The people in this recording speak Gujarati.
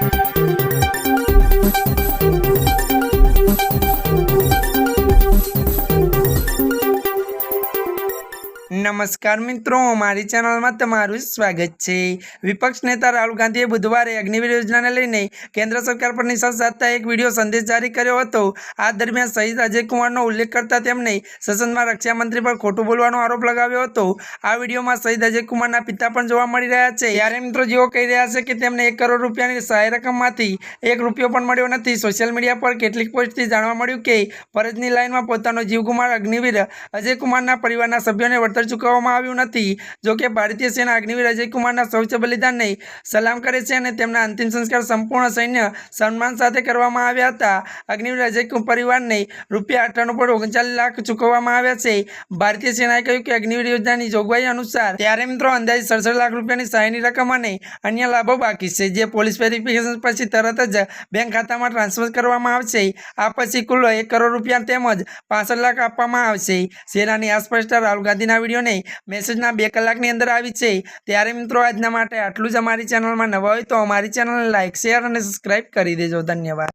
Thank you. નમસ્કાર મિત્રો, મારી ચેનલમાં તમારું સ્વાગત છે. વિપક્ષ નેતા રાહુલ ગાંધીએ બુધવારે અગ્નિવીર યોજનાને લઈને કેન્દ્ર સરકાર પર નિશાન સાધતા એક વીડિયો સંદેશ જારી કર્યો હતો. આ દરમિયાન શહીદ અજય કુમારનો ઉલ્લેખ કરતા તેમણે સસનમાં રક્ષામંત્રી પર ખોટું બોલવાનો આરોપ લગાવ્યો હતો. આ વિડીયોમાં શહીદ અજય કુમારના પિતા પણ જોવા મળી રહ્યા છે. ત્યારે મિત્રો જેઓ કહી રહ્યા છે કે તેમને એક કરોડ રૂપિયાની સહાય રકમમાંથી એક રૂપિયો પણ મળ્યો નથી, સોશિયલ મીડિયા પર કેટલીક પોસ્ટથી જાણવા મળ્યું કે ફરજની લાઇનમાં પોતાનો જીવ ગુમાર અગ્નિવીર અજય પરિવારના સભ્યોને વળતર ચૂકવવામાં આવ્યું નથી. જોકે ભારતીય સેના અગ્નિવીર અજયકુમારના બલિદાનને સલામ કરે છે અને તેમના અંતિમ સંસ્કાર સંપૂર્ણ સૈન્ય સન્માન સાથે કરવામાં આવ્યા હતા. અગ્નિવીર અજય પરિવારને રૂપિયા અઠ્ઠાણું પોઈન્ટ ઓગણચાલીસ લાખ ચૂકવવામાં આવ્યા છે. ભારતીય સેનાએ કહ્યું કે અગ્નિવીર યોજનાની જોગવાઈ અનુસાર ત્યારે મિત્રો અંદાજે સડસઠ લાખ રૂપિયાની સહાયની રકમ અને અન્ય લાભો બાકી છે. જે પોલીસ વેરિફિકેશન પછી તરત જ બેંક ખાતામાં ટ્રાન્સફર કરવામાં આવશે. આ પછી કુલ એક કરોડ રૂપિયા તેમજ પાસઠ લાખ આપવામાં આવશે. સેનાની આ સ્પષ્ટતા રાહુલ ગાંધીના વિડીયોને મેસેજના બે કલાકની અંદર આવી છે ત્યારે મિત્રો આજના માટે આટલું જ અમારી ચેનલમાં નવા હોય તો અમારી ચેનલને લાઇક શેર અને સબસ્ક્રાઈબ કરી દેજો. ધન્યવાદ.